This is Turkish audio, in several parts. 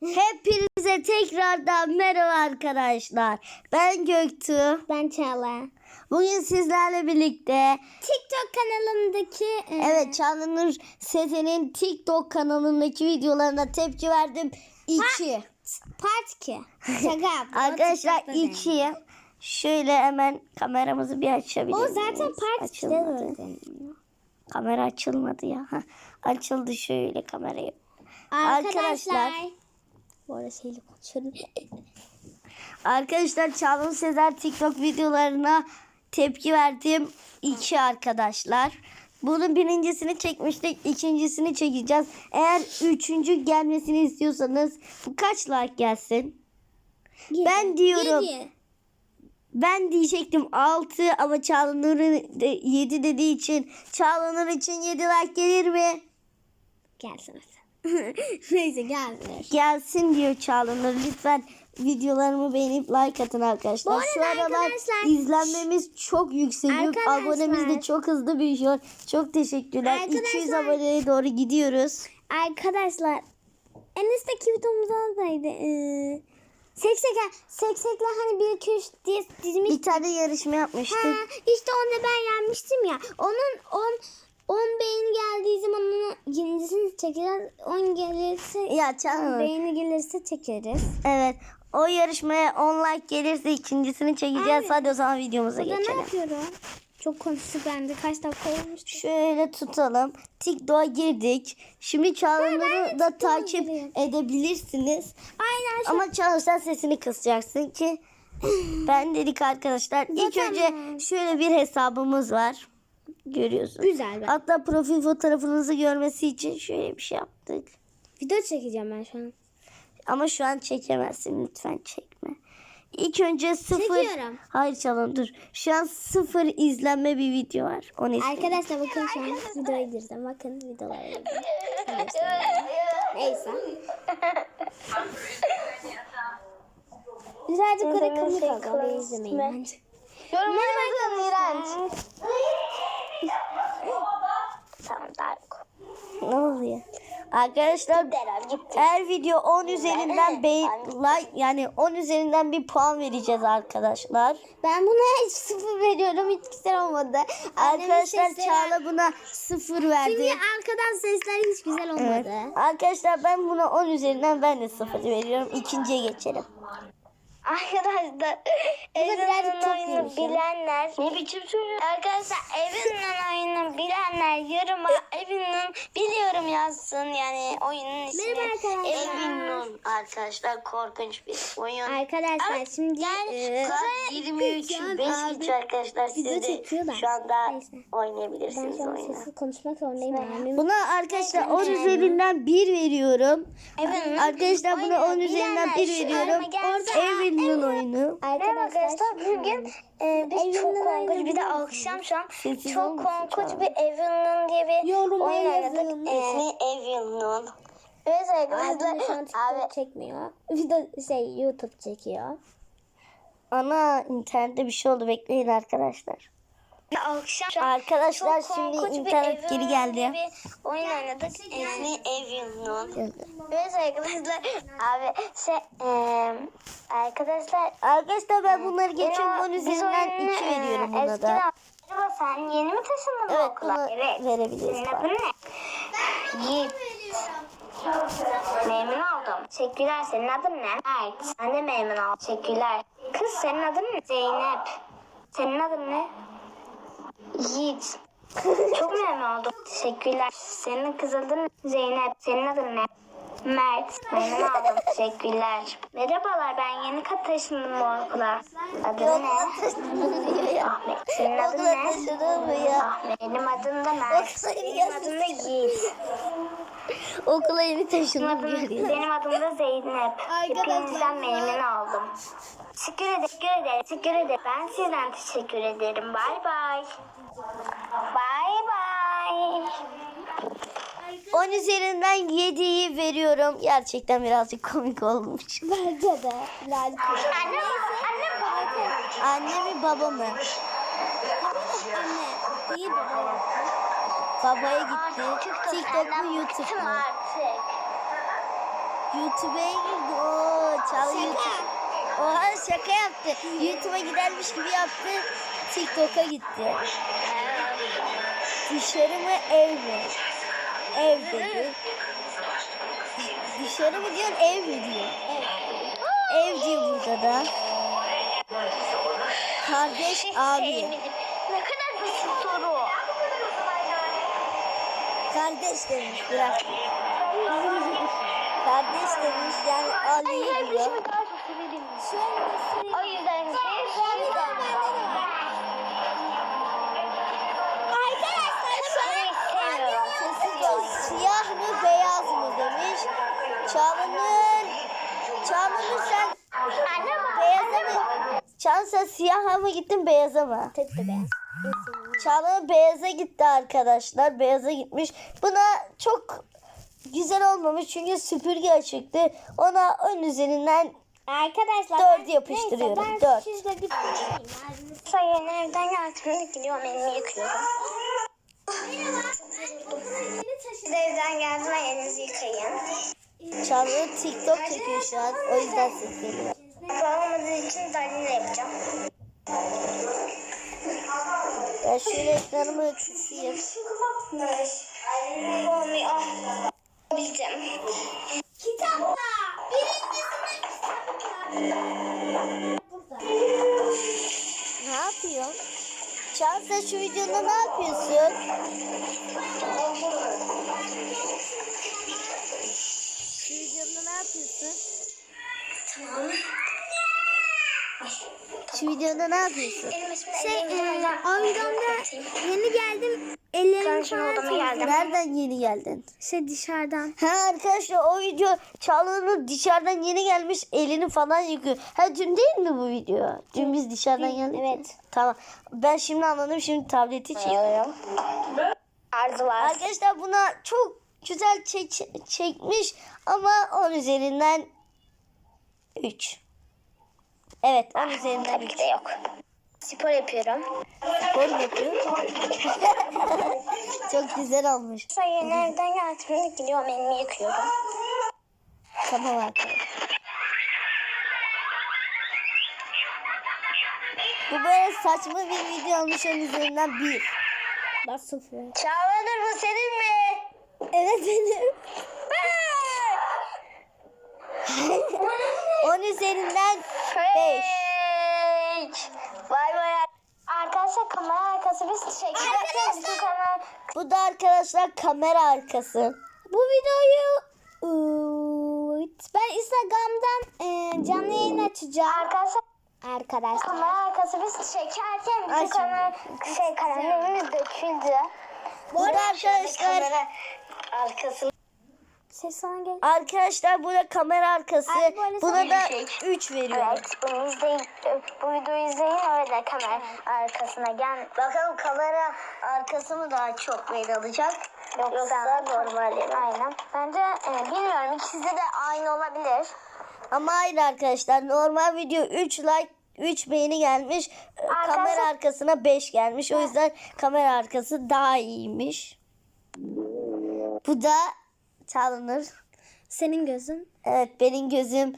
Hepinize tekrardan merhaba arkadaşlar. Ben Göktuğ. Ben Çağla. Bugün sizlerle birlikte TikTok kanalımdaki e, evet Çağlanur Sezen'in TikTok kanalındaki videolarına tepki verdim. 2. part 2. Şaka. O Arkadaşlar TikTok'ta değil. 2. Şöyle hemen kameramızı bir açabilir O miyiz? zaten part 2'de Açılmadı. zaten. Kamera açılmadı ya. Açıldı şöyle kamerayı. Arkadaşlar. Arkadaşlar. Bu arada şeyle konuşuyorum. Arkadaşlar Çağla Sezer TikTok videolarına tepki verdim. iki arkadaşlar. Bunun birincisini çekmiştik. ikincisini çekeceğiz. Eğer üçüncü gelmesini istiyorsanız bu kaç like gelsin? Ben diyorum. Yedi. Ben diyecektim 6 ama Çağla Nur'un 7 dediği için Çağla Nur için 7 like gelir mi? Gelsin. Neyse gelmiyor. Gelsin diyor Çağla Nur. Lütfen videolarımı beğenip like atın arkadaşlar. Bu arada Şu aralar arkadaşlar- izlenmemiz çok yükseliyor. Abonemiz de çok hızlı büyüyor. Çok teşekkürler. Arkadaşlar- 200 aboneye doğru gidiyoruz. Arkadaşlar en üstteki videomuzdan daydı. Ee, seksekler, seksekler hani 1 2 3 diye dizmiş. Bir tane yarışma yapmıştık. Ha, işte onda ben yenmiştim ya. Onun 10 10 beğeni geldiği zaman onun ikincisini çekeceğiz. 10 gelirse Ya Çağla Nur. beğeni gelirse çekeriz. Evet. O yarışmaya 10 like gelirse ikincisini çekeceğiz. Abi, Hadi o zaman videomuza Burada ne geçelim. yapıyorum? Çok konuştuk bende. Kaç dakika olmuş? Şöyle tutalım. TikTok'a girdik. Şimdi Çağla'ları da takip edebilirsiniz. Aynen şu. Ama Çağla sen sesini kısacaksın ki ben dedik arkadaşlar. İlk Zaten önce şöyle bir hesabımız var. Görüyorsunuz. Güzel. Ben. Hatta profil fotoğrafınızı görmesi için şöyle bir şey yaptık. Video çekeceğim ben şu an. Ama şu an çekemezsin lütfen çekme. İlk önce sıfır... Çekiyorum. Hayır Çağla dur. Şu an sıfır izlenme bir video var. Onu izleyin. Arkadaşlar bakın şu an videoya girdim. Bakın videolara girdim. Neyse. Birazcık böyle komik oldu. Orayı izlemeyin Ne oluyor? Arkadaşlar her video 10 üzerinden beğen like yani 10 üzerinden bir puan vereceğiz arkadaşlar. Ben buna hiç sıfır veriyorum. Hiç güzel olmadı. Arkadaşlar sesleri- Çağla buna 0 verdi. Çünkü arkadan sesler hiç güzel Evet. olmadı. Arkadaşlar ben buna 10 üzerinden ben de 0 veriyorum. İkinciye geçelim. Arkadaşlar çok oyunu ya. bilenler ne biçim söylüyor? Arkadaşlar Evin'in oyunu bilenler yoruma Evin'in biliyorum yazsın yani oyunun ismi. Merhaba arkadaşlar. Evin'in arkadaşlar korkunç bir oyun. Arkadaşlar Evet, şimdi yani e, saat 23 şu an 5 abi geçiyor arkadaşlar siz de şu anda Neyse. ben oynayabilirsiniz an oyunu. sessiz konuşmak zorundayım. Yani. Buna arkadaşlar 10 üzerinden 1 veriyorum. Evin'in Arkadaşlar buna 10 oyunu üzerinden 1 bilenler şu veriyorum. arama Evin'in oyunu. Merhaba arkadaşlar bugün e, biz çok korkunç bir de akşam şu an Sessiz çok korkunç bir Evin'in diye bir Yoruma oyun yazın. oynadık. İsmi Evin'in. Evet Abim şu an arkadaşlar TikTok abi çekmiyor. Video şey YouTube çekiyor. Ana internette bir şey oldu bekleyin arkadaşlar. Akşam Arkadaşlar çok şimdi internet geri geldi. bir oyun oynadık. İsmi Evin'in. Evet arkadaşlar abi şey e, arkadaşlar Arkadaşlar ben bunları 10 biz üzerinden oyunu, 2 e, veriyorum buna da. eskiden- Acaba sen yeni mi taşındın bu Evet okula? bunu verebiliriz. Senin adın ne? Yiğit. Memnun oldum. Teşekkürler. Senin adın ne? Mert. Ben de memnun oldum. Teşekkürler. Kız senin adın ne? Zeynep. Senin adın ne? Yiğit. Çok memnun oldum. Teşekkürler. Senin kız adın ne? Zeynep. Senin adın ne? Mert. Memnun oldum. Teşekkürler. Merhabalar ben yeni kat taşındım bu okula. Adın ne? Ahmet. Senin adın ne? Ahmet. Benim adım da Mert. Benim adım da Yiğit. Okula yeni Benim taşındım adım, görüyoruz. benim adım da Zeynep. Hepinizden memnun oldum. Teşekkür ederim. Teşekkür ederim. Teşekkür ederim. Ben sizden teşekkür ederim. Bay bay. Bay bay. 10 üzerinden 7'yi veriyorum. Gerçekten birazcık komik olmuş. Bence de. Birazcık Anne, anne baba. Annemi babamı. Anne. Değil baba. Babaya gitti. TikTok mu senden YouTube bıktım mu? artık. YouTube'a girdi. Oo, Çağla YouTube. Oha şaka yaptı. YouTube'a gidermiş gibi yaptı. TikTok'a gitti. Dışarı mı ev mi? Ev dedi. Dışarı mı diyorsun ev mi diyor? Ev diyor burada da. Kardeş abi. Ne kadar basit soru. Kardeş demiş bırak. Kardeş demiş yani abi diyor. daha çok severim. O yüzden ol. Siyah mı beyaz mı demiş. Çağla'nın Çağla'nın sen beyaza mı? Çağla sen siyaha mı gittin beyaza mı? Tabii de beyaz. Çağla beyaza gitti arkadaşlar. Beyaza gitmiş. Buna çok güzel olmamış çünkü süpürge açıktı. Ona ön üzerinden Arkadaşlar Dört yapıştırıyorum, Neyse, ben dört. sizle bir Sayın evden geldim gidiyorum elimi yıkıyorum. Siz evden geldim elinizi yıkayın. Çağla TikTok çekiyor şu an. O yüzden ses geliyor. Olmadığı için dalile yapacağım. Ben şöyle ekranımı kısayım. Olmuyor. Bildim. Kitapla. Ne yapıyorsun? Sen şu videoda ne yapıyorsun? Şu videoda ne yapıyorsun? Tamam. Şu videoda ne yapıyorsun? Şey, e, videomda yeni geldim. Ellerimi falan geldim. Nereden yeni geldin? Şey dışarıdan. Ha arkadaşlar o video Çağla'nın dışarıdan yeni gelmiş elini falan yıkıyor. Ha dün değil mi bu video? Dün biz dışarıdan geldik. evet. Tamam. Ben şimdi anladım. Şimdi tableti çekiyorum. Arzu var. Arkadaşlar buna çok güzel çek çekmiş ama 10 üzerinden 3. Evet 10 üzerinden Tabii 3. ki de yok. Spor yapıyorum. Spor mu çok güzel olmuş. Sayın evden geldim gidiyorum elimi yıkıyorum. Tamam arkadaşlar. Bu böyle saçma bir video olmuş 10 üzerinden 1. Ben sıfır. Çağlanır bu senin mi? Evet benim. 10 üzerinden 5. Vay vay. Arkadaşlar kamera arkası biz çekiyoruz. Bütün kamera... Bu da arkadaşlar kamera arkası. Bu videoyu ben Instagram'dan e, canlı yayın açacağım. Arkadaşlar Arkadaşlar. kamera arkası biz çekerken Ay, kamera şey kalemlerimiz döküldü. Bu da arkadaşlar arkası Ses sana gel. arkadaşlar bu da kamera arkası. Ay, böyle Buna da bir 3 veriyorum. Evet, bunu izleyin. Bu videoyu izleyin öyle kamera arkasına gel. Bakalım kamera arkası mı daha çok beğeni alacak? Yoksa, normal Aynen. Bence e, bilmiyorum ikisi de aynı olabilir. Ama hayır arkadaşlar normal video 3 like 3 beğeni gelmiş. Ee, Arkadaşlar- Kamera arkasına 5 gelmiş. O yüzden kamera arkası daha iyiymiş. Bu da çalınır. Senin gözün. Evet benim gözüm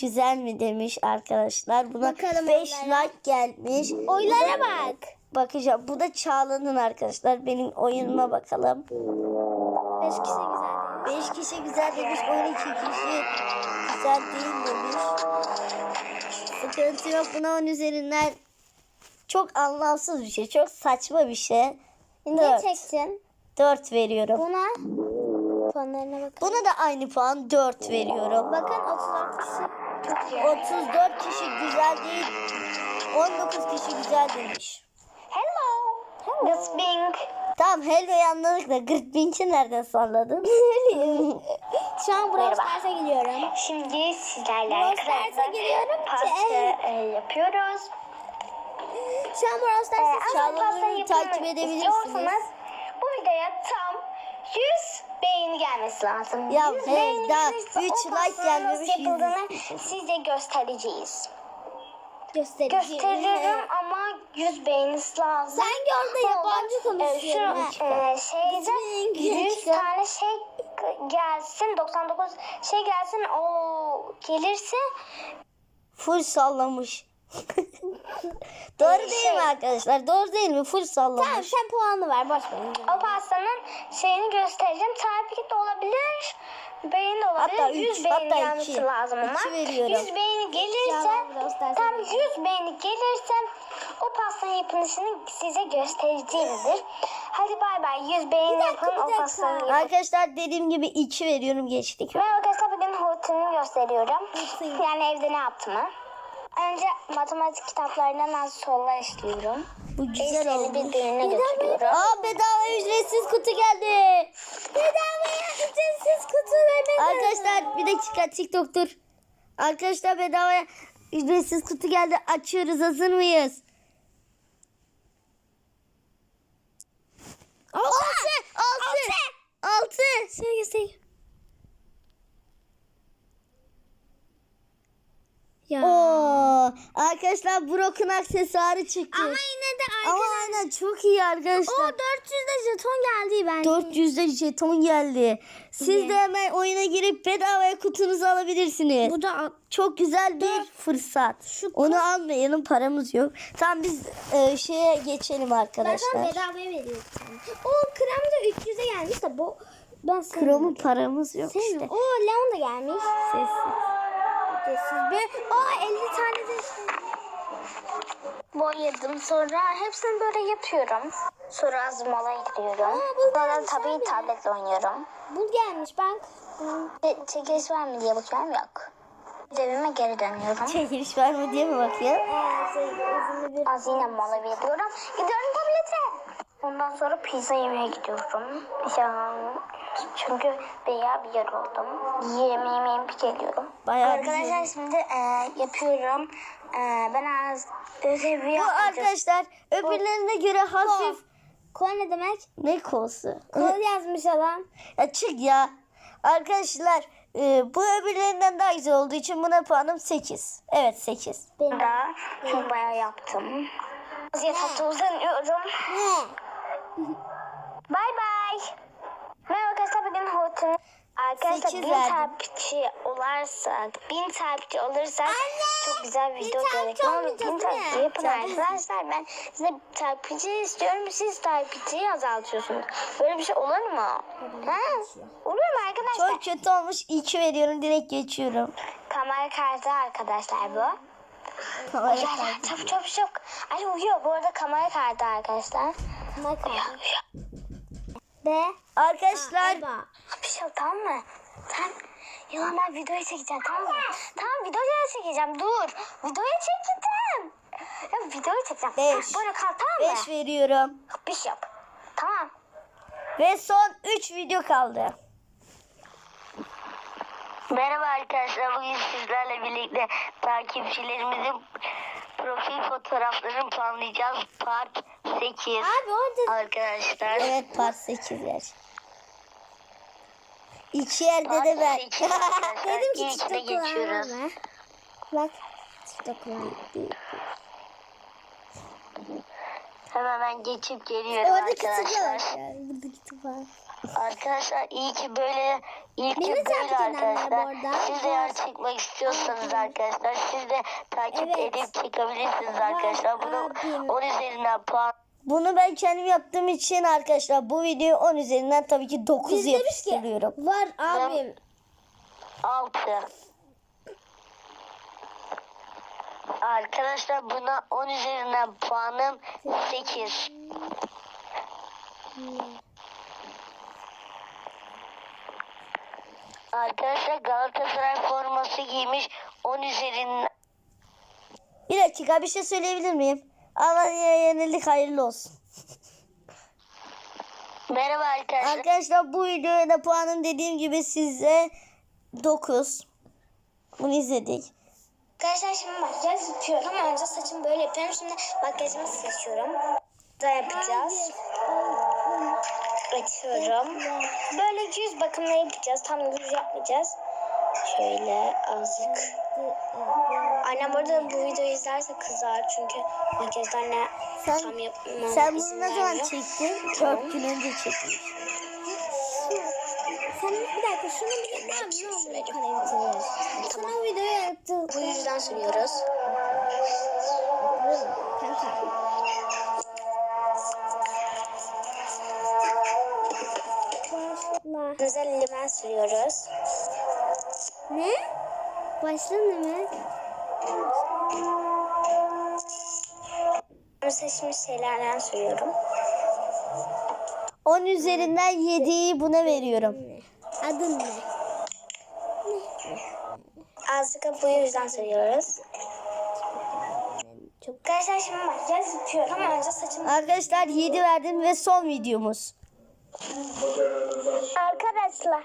güzel mi demiş arkadaşlar. Buna Bakalım 5 oylara. like gelmiş. Oylara bak. Bakacağım. Bu da Çağla'nın arkadaşlar. Benim oyunuma bakalım. Beş kişi güzel değil. 5 kişi güzel demiş. 12 kişi güzel değil demiş. Sıkıntı yok. Buna 10 üzerinden çok anlamsız bir şey. Çok saçma bir şey. Ne 4. çektin? 4 veriyorum. Buna puanlarına bakın. Buna da aynı puan 4 veriyorum. Bakın 34 kişi. 34 kişi güzel değil. 19 kişi güzel demiş. Hello. Hello. Bing. Tamam Helva'yı anladık da Gırtbinç'i nereden salladın? Şu an Brawl. Stars'a gidiyorum. Şimdi sizlerle Brawl Stars'a giriyorum. pasta Şey. e, yapıyoruz. Şu an Brawl Ee, pasta yapımını takip edebilirsiniz. Bu videoya tam 100 beğeni gelmesi lazım. Ya 100 hey, beğeni daha gelirse üç o like gelmemiş, nasıl yüz yapıldığını size göstereceğiz. göstereceğim. Gösteririm ama 100 beğenisi lazım. Sanki orada yabancı konuşuyorum. şu e, şeyde Bizim 100 İngilizce. tane şey gelsin 99 şey gelsin o gelirse Full sallamış. Doğru değil mi arkadaşlar? Doğru değil mi? Full sallamış. Tamam sen puanı ver boş ver. o pastanın şeyini göstereceğim. Tabii de olabilir. De olabilir. Hatta 100 üç, hatta gelmesi iki. lazım ama. İki veriyorum. 100 beğeni gelirse tam seveceğim. 100 beğeni gelirse o pastanın yapılışını size göstereceğimdir. Hadi bay bay. 100 beğeni dakika, yapın o pastanın yapın. Arkadaşlar dediğim gibi 2 veriyorum geçtik. Merhaba arkadaşlar bugün rutinimi gösteriyorum. Yani evde ne yaptığımı. Önce matematik kitaplarından az sorular işliyorum. Bu güzel Eşleri olmuş. birbirine götürüyorum. Aa bedava ücretsiz kutu geldi. Bedavaya ücretsiz kutu vermek Arkadaşlar bir dakika TikTok dur. Arkadaşlar bedava ücretsiz kutu geldi. Açıyoruz hazır mıyız? Altı. Altı. Altı. Şöyle göstereyim. Ya. Oo, arkadaşlar Brock'un aksesuarı çıktı. Ama yine de Ama arkadaşlar. aynen çok iyi O arkadaşlar. 400'de jeton geldi bence. 400'de jeton geldi. Siz de hemen oyuna girip bedavaya kutunuzu alabilirsiniz. Bu da Çok güzel bir fırsat. Onu almayalım paramız yok. Tamam biz e, şeye geçelim arkadaşlar. sana bedavaya veriyorum. O krem de 300'e gelmiş de bu ben. Kromu paramız yok işte. Sevmiyorum. O Leon da gelmiş. Sessiz. Ücretsiz bir. Aa 50 tane de. Boyadım sonra hepsini böyle yapıyorum. Sonra az mola gidiyorum. Aa, Sonra tabii tabletle oynuyorum. Bu gelmiş ben. Çe- Çekiliş var mı diye bakıyorum yok. Evime geri dönüyorum. Çekiliş var mı diye mi bakıyor? Ee, şey, uzun bir Az yine mola veriyorum. Gidiyorum. Ondan sonra pizza yemeye gidiyorum. Ya, çünkü bayağı bir yer oldum. Yemeğimi yemeyip geliyorum. Bayağı Arkadaşlar yer. şimdi e, yapıyorum. E, ben az ödevi Bu arkadaşlar öbürlerine göre hafif Kol ne demek? ne kolsu? Kol yazmış adam. Ya çık ya. Arkadaşlar e, bu öbürlerinden daha güzel olduğu için buna puanım 8. Evet 8. Benim. da çünkü bayağı yaptım. Yatakta uzanıyorum. Bay bay. Merhaba arkadaşlar bugün hortum. Arkadaşlar bin verdim. takipçi olursak, bin takipçi olursak çok güzel video gelecek. Olmayacağız, bin takipçi yapın arkadaşlar. Ben size takipçi istiyorum. Siz takipçiyi azaltıyorsunuz. Böyle bir şey olur mu? Ha? Olur mu arkadaşlar? Çok kötü olmuş. 2 veriyorum. Direkt geçiyorum. Kamera kartı arkadaşlar bu. Kamera Uyuyor, kaydı. çabuk çabuk çabuk. Ali uyuyor. Bu arada kamera kartı arkadaşlar. Kaldı. uyuyor. B. Arkadaşlar Eba. Bir şey yok tamam mı? Tamam. Yalan ben videoyu çekeceğim tamam mı? Tamam videoyu çekeceğim dur. Videoyu çekeceğim. Ya videoyu çekeceğim. Beş. Böyle kal tamam mı? 5 veriyorum. Bir şey yap. Tamam. Ve son 3 video kaldı. Merhaba arkadaşlar. Bugün sizlerle birlikte takipçilerimizin profil fotoğraflarını puanlayacağız. Part 8 Abi orada arkadaşlar. Evet part 8 yer. İki yerde Part de ben. 8 arkadaşlar. dedim ki TikTok geçiyoruz. Bak kullanma. Hemen ben geçip geliyorum Orada kütük arkadaşlar. var. ya, Burada kütük var. Arkadaşlar iyi ki böyle iyi ki böyle bu arkadaşlar. arada. Siz de eğer çıkmak istiyorsanız arkadaşlar siz de takip Evet. edip çıkabilirsiniz arkadaşlar. Bunu abim. 10 üzerinden puan Bunu ben kendim yaptığım için arkadaşlar bu videoyu 10 üzerinden tabii ki 9 Biz demiş ki yapıştırıyorum. var abim. 6. Arkadaşlar buna 10 üzerinden puanım 8. Arkadaşlar Galatasaray forması giymiş 10 üzerinden Bir dakika bir şey söyleyebilir miyim? Alanya'ya yenildik hayırlı olsun. Merhaba arkadaşlar. Arkadaşlar bu videoya da puanım dediğim gibi size 9. Bunu izledik. Arkadaşlar şimdi makyaj yapıyorum. Önce saçımı böyle yapıyorum. Şimdi makyajımı seçiyorum. Da yapacağız. Açıyorum. Böyle yüz bakımını yapacağız. Tam yüz yapmayacağız. Şöyle azıcık. Annem burada bu videoyu izlerse kızar çünkü makyajdan ne Sen, tam yapmam sen bunu ne zaman çektin? Tamam. 4 gün önce çekmiş. Sen bir dakika şunu bir abi ne kare bitiriyoruz. Sana videoyu yaptık. Bu yüzden sürüyoruz. Sürüyoruz. Ne? Başla ne demek? Seçmiş şeylerden sürüyorum. 10 üzerinden 7'yi buna veriyorum. Adın ne? Azıcık bu yüzden sürüyoruz. Çok Arkadaşlar şimdi makyaj yapıyorum. Önce saçımı... Arkadaşlar 7 verdim ve son videomuz. Arkadaşlar.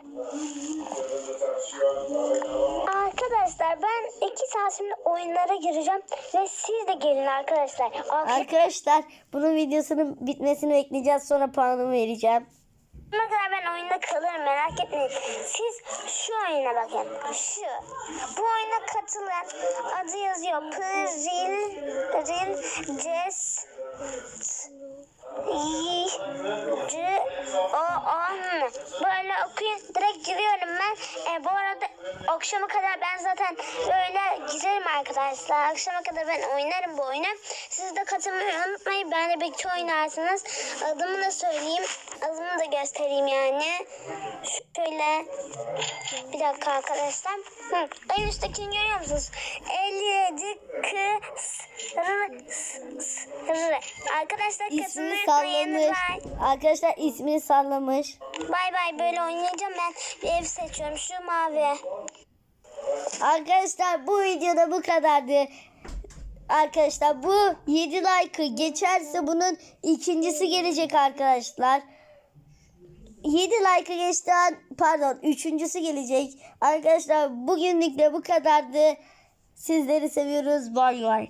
Arkadaşlar ben iki saat şimdi oyunlara gireceğim. Ve siz de gelin arkadaşlar. Akşama Arkadaşlar bunun videosunun bitmesini bekleyeceğiz sonra puanımı vereceğim. kadar ben oyunda kalırım merak etmeyin. Siz şu oyuna bakın. Şu. Bu oyuna katılın. Adı yazıyor. Pril. Pril. Ces. İyi. C. O. On. Böyle okuyun. Direkt giriyorum ben. E, bu arada akşama kadar ben zaten böyle girerim arkadaşlar. Akşama kadar ben oynarım bu oyunu. Siz de katılmayı unutmayın. Ben de birlikte oynarsınız. Adımı da söyleyeyim. Adımı da göstereyim yani. Şöyle. Bir dakika arkadaşlar. Hı. En üsttekini görüyor musunuz? 57 kız. Arkadaşlar İsmini sallamış. Arkadaşlar ismini sallamış. Bay bay böyle oynayacağım ben bir ev seçiyorum şu mavi. Arkadaşlar bu videoda bu kadardı. Arkadaşlar bu 7 like'ı geçerse bunun ikincisi gelecek arkadaşlar. 7 like'ı geçti pardon üçüncüsü gelecek. Arkadaşlar bugünlük de bu kadardı. Sizleri seviyoruz. Bay bay.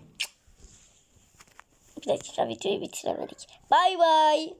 Bir dakika videoyu bitiremedik. Bay bay.